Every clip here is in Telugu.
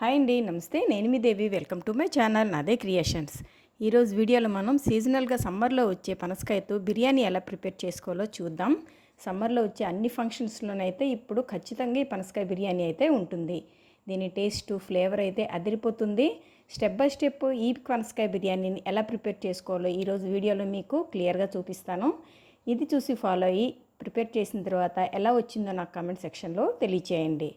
హాయ్ అండి నమస్తే. నేను మీ Devi. Welcome to my channel Naade creations. ఈరోజు వీడియోలో మనం సీజనల్గా సమ్మర్లో వచ్చే పనసకాయతో బిర్యానీ ఎలా ప్రిపేర్ చేసుకోవాలో చూద్దాం. సమ్మర్లో వచ్చే అన్ని ఫంక్షన్స్లోనైతే ఇప్పుడు ఖచ్చితంగా ఈ పనసకాయ బిర్యానీ అయితే ఉంటుంది. దీని టేస్ట్ ఫ్లేవర్ అయితే అదిరిపోతుంది. స్టెప్ బై స్టెప్ ఈ పనసకాయ బిర్యానీని ఎలా ప్రిపేర్ చేసుకోవాలో ఈరోజు వీడియోలో మీకు క్లియర్గా చూపిస్తాను. ఇది చూసి ఫాలో అయ్యి ప్రిపేర్ చేసిన తర్వాత ఎలా వచ్చిందో నాకు కామెంట్ సెక్షన్లో తెలియచేయండి.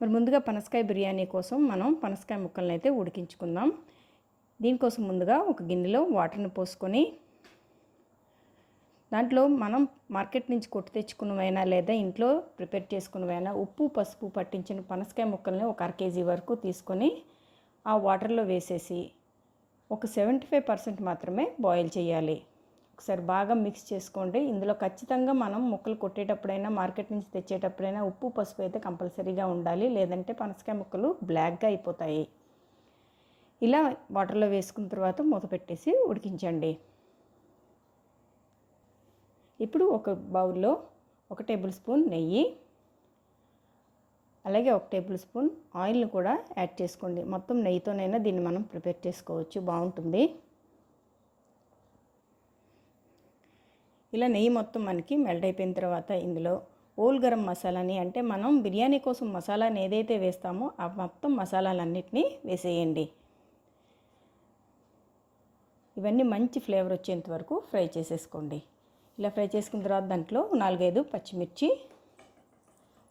మరి ముందుగా పనసకాయ బిర్యానీ కోసం మనం పనసకాయ ముక్కలను అయితే ఉడికించుకుందాం. దీనికోసం ముందుగా ఒక గిన్నెలో వాటర్ని పోసుకొని దాంట్లో మనం మార్కెట్ నుంచి కొట్టు తెచ్చుకున్నవైనా లేదా ఇంట్లో ప్రిపేర్ చేసుకున్నవైనా ఉప్పు పసుపు పట్టించిన పనసకాయ ముక్కల్ని ఒక అర కేజీ వరకు తీసుకొని ఆ వాటర్లో వేసేసి ఒక సెవెంటీ ఫైవ్ పర్సెంట్ మాత్రమే బాయిల్ చేయాలి. ఒకసారి బాగా మిక్స్ చేసుకోండి. ఇందులో ఖచ్చితంగా మనం ముక్కలు కొట్టేటప్పుడైనా మార్కెట్ నుంచి తెచ్చేటప్పుడైనా ఉప్పు పసుపు అయితే కంపల్సరీగా ఉండాలి. లేదంటే పనసకాయ ముక్కలు బ్లాక్గా అయిపోతాయి. ఇలా వాటర్లో వేసుకున్న తర్వాత మూత పెట్టేసి ఉడికించండి. ఇప్పుడు ఒక బౌల్లో ఒక టేబుల్ స్పూన్ నెయ్యి అలాగే ఒక టేబుల్ స్పూన్ ఆయిల్ని కూడా యాడ్ చేసుకోండి. మొత్తం నెయ్యితోనైనా దీన్ని మనం ప్రిపేర్ చేసుకోవచ్చు. బాగుంటుంది. ఇలా నెయ్యి మొత్తం మనకి మెల్ట్ అయిపోయిన తర్వాత ఇందులో ఓల్ గరం మసాలాని అంటే మనం బిర్యానీ కోసం మసాలాని ఏదైతే వేస్తామో ఆ మొత్తం మసాలాలన్నిటినీ వేసేయండి. ఇవన్నీ మంచి ఫ్లేవర్ వచ్చేంత వరకు ఫ్రై చేసేసుకోండి. ఇలా ఫ్రై చేసుకున్న తర్వాత దాంట్లో నాలుగైదు పచ్చిమిర్చి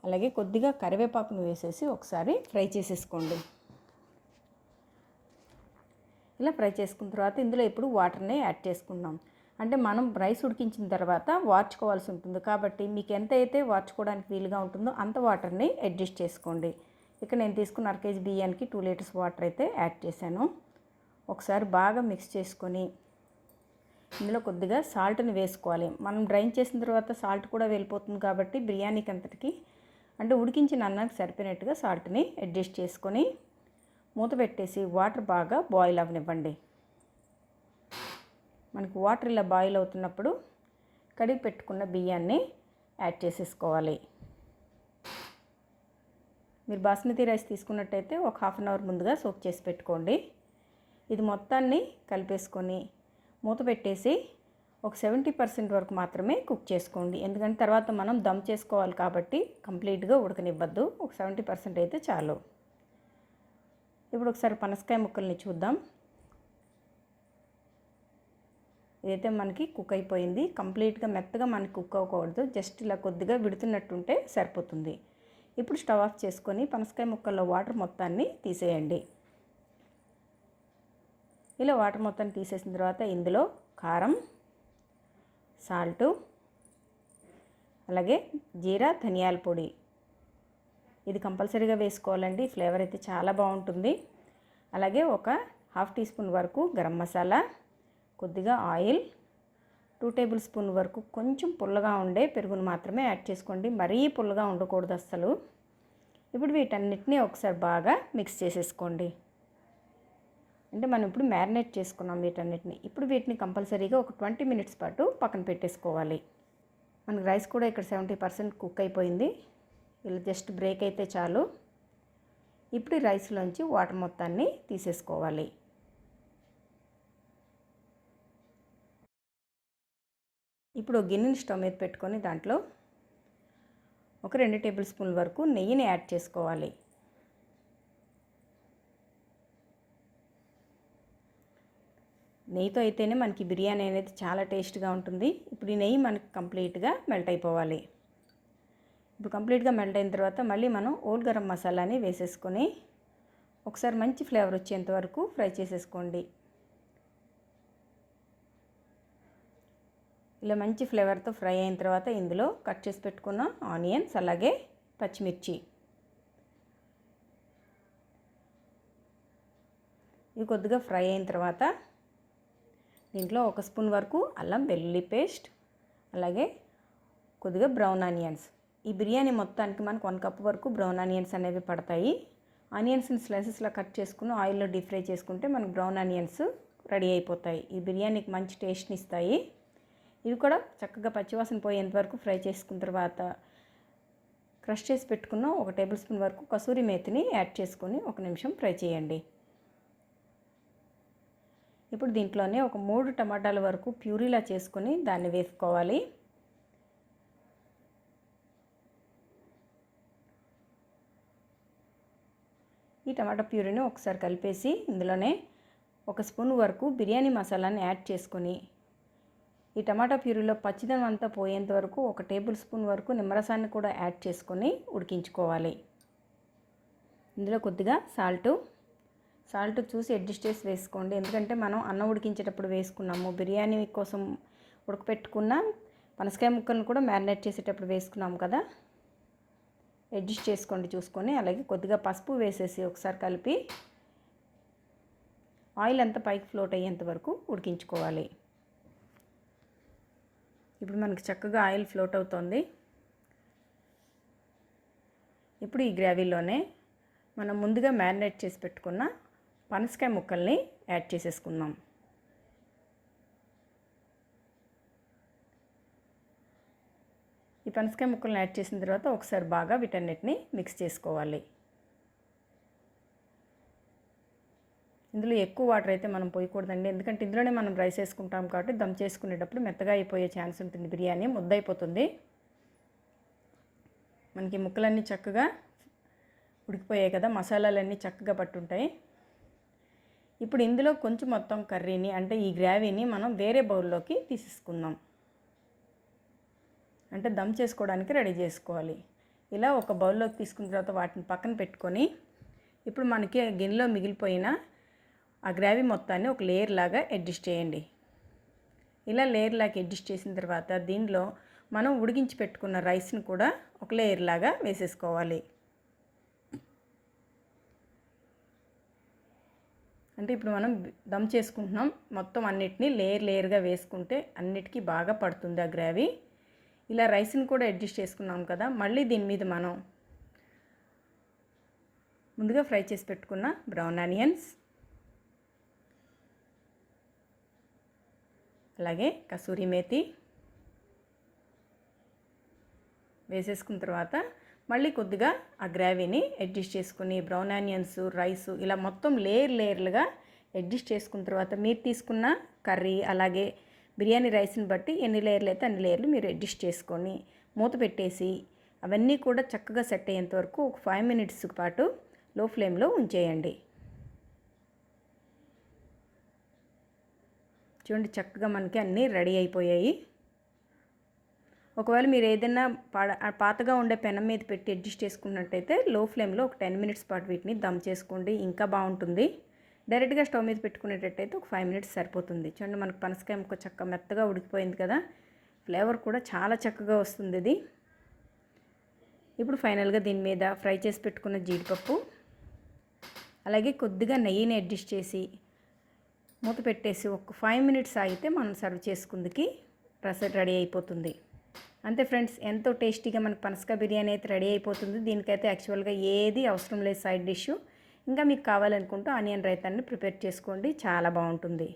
అలాగే కొద్దిగా కరివేపాకును వేసేసి ఒకసారి ఫ్రై చేసేసుకోండి. ఇలా ఫ్రై చేసుకున్న తర్వాత ఇందులో ఇప్పుడు వాటర్ని యాడ్ చేసుకుందాం. అంటే మనం రైస్ ఉడికించిన తర్వాత వార్చుకోవాల్సి ఉంటుంది. కాబట్టి మీకు ఎంత అయితే వార్చుకోవడానికి వీలుగా ఉంటుందో అంత వాటర్ని అడ్జస్ట్ చేసుకోండి. ఇక్కడ నేను తీసుకున్న అర కేజీ బియ్యానికి టూ లీటర్స్ వాటర్ అయితే యాడ్ చేశాను. ఒకసారి బాగా మిక్స్ చేసుకొని ఇందులో కొద్దిగా సాల్ట్ని వేసుకోవాలి. మనం డ్రైన్ చేసిన తర్వాత సాల్ట్ కూడా వెళ్ళిపోతుంది కాబట్టి బిర్యానీకి అంతటికి అంటే ఉడికించిన అన్నానికి సరిపోయినట్టుగా సాల్ట్ని అడ్జస్ట్ చేసుకొని మూత పెట్టేసి వాటర్ బాగా బాయిల్ అవ్వనివ్వండి. మనకి వాటర్ ఇలా బాయిల్ అవుతున్నప్పుడు కడిగి పెట్టుకున్న బియ్యాన్ని యాడ్ చేసేసుకోవాలి. మీరు బాస్మతి రైస్ తీసుకున్నట్టయితే ఒక హాఫ్ అన్ అవర్ ముందుగా సోక్ చేసి పెట్టుకోండి. ఇది మొత్తాన్ని కలిపేసుకొని మూత పెట్టేసి ఒక సెవెంటీ పర్సెంట్ వరకు మాత్రమే కుక్ చేసుకోండి. ఎందుకంటే తర్వాత మనం దమ్ చేసుకోవాలి కాబట్టి కంప్లీట్గా ఉడకనివ్వద్దు. ఒక సెవెంటీ పర్సెంట్ అయితే చాలు. ఇప్పుడు ఒకసారి పనసకాయ ముక్కల్ని చూద్దాం. ఇదైతే మనకి కుక్ అయిపోయింది కంప్లీట్గా మెత్తగా మనకి కుక్ అవ్వకూడదు. జస్ట్ ఇలా కొద్దిగా విడుతున్నట్టుంటే సరిపోతుంది. ఇప్పుడు స్టవ్ ఆఫ్ చేసుకొని పనసకాయ ముక్కల్లో వాటర్ మొత్తాన్ని తీసేయండి. ఇలా వాటర్ మొత్తాన్ని తీసేసిన తర్వాత ఇందులో కారం సాల్టు అలాగే జీరా ధనియాల పొడి. ఇది కంపల్సరీగా వేసుకోవాలండి. ఫ్లేవర్ అయితే చాలా బాగుంటుంది. అలాగే ఒక హాఫ్ టీ స్పూన్ వరకు గరం మసాలా కొద్దిగా ఆయిల్ టూ టేబుల్ స్పూన్ వరకు కొంచెం పుల్లగా ఉండే పెరుగును మాత్రమే యాడ్ చేసుకోండి. మరీ పుల్లగా ఉండకూడదు అస్సలు. ఇప్పుడు వీటన్నిటిని ఒకసారి బాగా మిక్స్ చేసేసుకోండి. అంటే మనం ఇప్పుడు మ్యారినేట్ చేసుకున్నాం వీటన్నిటిని. ఇప్పుడు వీటిని కంపల్సరీగా ఒక ట్వంటీ మినిట్స్ పాటు పక్కన పెట్టేసుకోవాలి. మనకి రైస్ కూడా ఇక్కడ సెవెంటీ పర్సెంట్ కుక్ అయిపోయింది. ఇలా జస్ట్ బ్రేక్ అయితే చాలు. ఇప్పుడు రైస్లోంచి వాటర్ మొత్తాన్ని తీసేసుకోవాలి. ఇప్పుడు గిన్నెని స్టవ్ మీద పెట్టుకొని దాంట్లో ఒక రెండు టేబుల్ స్పూన్ల వరకు నెయ్యిని యాడ్ చేసుకోవాలి. నెయ్యితో అయితేనే మనకి బిర్యానీ అనేది చాలా టేస్ట్గా ఉంటుంది. ఇప్పుడు ఈ నెయ్యి మనకి కంప్లీట్గా మెల్ట్ అయిపోవాలి. ఇప్పుడు కంప్లీట్గా మెల్ట్ అయిన తర్వాత మళ్ళీ మనం ఓల్ గరం మసాలాని వేసేసుకొని ఒకసారి మంచి ఫ్లేవర్ వచ్చేంత వరకు ఫ్రై చేసేసుకోండి. ఇలా మంచి ఫ్లేవర్తో ఫ్రై అయిన తర్వాత ఇందులో కట్ చేసి పెట్టుకున్న ఆనియన్స్ అలాగే పచ్చిమిర్చి. ఇవి కొద్దిగా ఫ్రై అయిన తర్వాత దీంట్లో ఒక స్పూన్ వరకు అల్లం వెల్లుల్లి పేస్ట్ అలాగే కొద్దిగా బ్రౌన్ ఆనియన్స్. ఈ బిర్యానీ మొత్తానికి మనకు వన్ కప్ వరకు బ్రౌన్ ఆనియన్స్ అనేవి పడతాయి. ఆనియన్స్ని స్లైసెస్లా కట్ చేసుకుని ఆయిల్లో డీప్ ఫ్రై చేసుకుంటే మనకు బ్రౌన్ ఆనియన్స్ రెడీ అయిపోతాయి. ఈ బిర్యానీకి మంచి టేస్ట్ని ఇస్తాయి. ఇవి కూడా చక్కగా పచ్చివాసన పోయేంత వరకు ఫ్రై చేసుకున్న తర్వాత క్రష్ చేసి పెట్టుకున్న ఒక టేబుల్ స్పూన్ వరకు కసూరి మేతిని యాడ్ చేసుకొని ఒక నిమిషం ఫ్రై చేయండి. ఇప్పుడు దీంట్లోనే ఒక మూడు టమాటాల వరకు ప్యూరీలా చేసుకొని దాన్ని వేసుకోవాలి. ఈ టమాటా ప్యూరీని ఒకసారి కలిపేసి ఇందులోనే ఒక స్పూన్ వరకు బిర్యానీ మసాలాని యాడ్ చేసుకొని ఈ టమాటా ప్యూరీలో పచ్చిదనం అంతా పోయేంత వరకు ఒక టేబుల్ స్పూన్ వరకు నిమ్మరసాన్ని కూడా యాడ్ చేసుకొని ఉడికించుకోవాలి. ఇందులో కొద్దిగా సాల్టు. సాల్ట్ చూసి అడ్జస్ట్ చేసి వేసుకోండి. ఎందుకంటే మనం అన్నం ఉడికించేటప్పుడు వేసుకున్నాము. బిర్యానీ కోసం ఉడకపెట్టుకున్న పనసకాయ ముక్కలను కూడా మ్యారినేట్ చేసేటప్పుడు వేసుకున్నాము కదా. అడ్జస్ట్ చేసుకోండి చూసుకొని. అలాగే కొద్దిగా పసుపు వేసేసి ఒకసారి కలిపి ఆయిల్ అంతా పైకి ఫ్లోట్ అయ్యేంత వరకు ఉడికించుకోవాలి. ఇప్పుడు మనకి చక్కగా ఆయిల్ ఫ్లోట్ అవుతుంది. ఇప్పుడు ఈ గ్రావీలోనే మనం ముందుగా మ్యారినేట్ చేసి పెట్టుకున్న పనసకాయ ముక్కల్ని యాడ్ చేసేసుకుందాం. ఈ పనసకాయ ముక్కల్ని యాడ్ చేసిన తర్వాత ఒకసారి బాగా వీటన్నిటిని మిక్స్ చేసుకోవాలి. ఇందులో ఎక్కువ వాటర్ అయితే మనం పోయకూడదండి. ఎందుకంటే ఇందులోనే మనం రైస్ వేసుకుంటాం కాబట్టి దమ్ చేసుకునేటప్పుడు మెత్తగా అయిపోయే ఛాన్స్ ఉంటుంది. బిర్యానీ ముద్దైపోతుంది మనకి ముక్కలన్నీ చక్కగా ఉడికిపోయాయి కదా మసాలాలన్నీ చక్కగా పట్టుంటాయి. ఇప్పుడు ఇందులో కొంచెం మొత్తం కర్రీని అంటే ఈ గ్రావీని మనం వేరే బౌల్లోకి తీసేసుకుందాం. అంటే దమ్ చేసుకోవడానికి రెడీ చేసుకోవాలి. ఇలా ఒక బౌల్లోకి తీసుకున్న తర్వాత వాటిని పక్కన పెట్టుకొని ఇప్పుడు మనకి గిన్నెలో మిగిలిపోయిన ఆ గ్రావీ మొత్తాన్ని ఒక లేయర్ లాగా అడ్జస్ట్ చేయండి. ఇలా లేయర్ లాగా అడ్జస్ట్ చేసిన తర్వాత దీనిలో మనం ఉడికించి పెట్టుకున్న రైస్ని కూడా ఒక లేయర్ లాగా వేసేసుకోవాలి. అంటే ఇప్పుడు మనం దమ్ చేసుకుంటున్నాం. మొత్తం అన్నిటినీ లేయర్ లేయర్గా వేసుకుంటే అన్నిటికీ బాగా పడుతుంది ఆ గ్రావీ. ఇలా రైస్ని కూడా అడ్జస్ట్ చేసుకున్నాం కదా మళ్ళీ దీని మీద మనం ముందుగా ఫ్రై చేసి పెట్టుకున్న బ్రౌన్ ఆనియన్స్ అలాగే కసూరి మేతి వేసేసుకున్న తర్వాత మళ్ళీ కొద్దిగా ఆ గ్రావీని అడ్జస్ట్ చేసుకుని బ్రౌన్ ఆనియన్స్ రైస్ ఇలా మొత్తం లేయర్ లేయర్లుగా అడ్జస్ట్ చేసుకున్న తర్వాత మీరు తీసుకున్న కర్రీ అలాగే బిర్యానీ రైస్ని బట్టి ఎన్ని లేయర్లు అయితే అన్ని లేయర్లు మీరు అడ్జస్ట్ చేసుకొని మూత పెట్టేసి అవన్నీ కూడా చక్కగా సెట్ అయ్యేంత వరకు ఒక ఫైవ్ మినిట్స్ పాటు లో ఫ్లేమ్లో ఉంచేయండి. చూడండి చక్కగా మనకి అన్నీ రెడీ అయిపోయాయి. ఒకవేళ మీరు ఏదైనా పాడ పాతగా ఉండే పెనం మీద పెట్టి అడ్జస్ట్ చేసుకున్నట్టయితే లో ఫ్లేమ్లో ఒక టెన్ మినిట్స్ పాటు వీటిని దమ్ చేసుకోండి ఇంకా బాగుంటుంది. డైరెక్ట్గా స్టవ్ మీద పెట్టుకునేటట్టయితే ఒక ఫైవ్ మినిట్స్ సరిపోతుంది. చూడండి మనకు పనసకాయ ముక్క చక్క మెత్తగా ఉడికిపోయింది కదా ఫ్లేవర్ కూడా చాలా చక్కగా వస్తుంది ఇది. ఇప్పుడు ఫైనల్గా దీని మీద ఫ్రై చేసి పెట్టుకున్న జీడిపప్పు అలాగే కొద్దిగా నెయ్యిని అడ్జస్ట్ చేసి మూత పెట్టేసి ఒక ఫైవ్ మినిట్స్ ఆగితే మనం సర్వ్ చేసుకుందికి రస రెడీ అయిపోతుంది. అంతే ఫ్రెండ్స్ ఎంతో టేస్టీగా మనకు పనసక బిర్యానీ అయితే రెడీ అయిపోతుంది. దీనికైతే యాక్చువల్గా ఏది అవసరం లేదు సైడ్ డిష్ ఇంకా మీకు కావాలనుకుంటే ఆనియన్ రైతాన్ని ప్రిపేర్ చేసుకోండి చాలా బాగుంటుంది.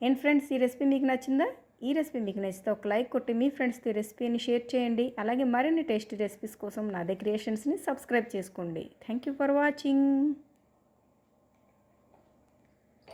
అండ్ ఫ్రెండ్స్ ఈ రెసిపీ మీకు నచ్చిందా? ఈ రెసిపీ మీకు నచ్చితే ఒక లైక్ కొట్టి మీ ఫ్రెండ్స్తో ఈ రెసిపీని షేర్ చేయండి. అలాగే మరిన్ని టేస్టీ రెసిపీస్ కోసం నాదే క్రియేషన్స్ని సబ్స్క్రైబ్ చేసుకోండి. Thank you for watching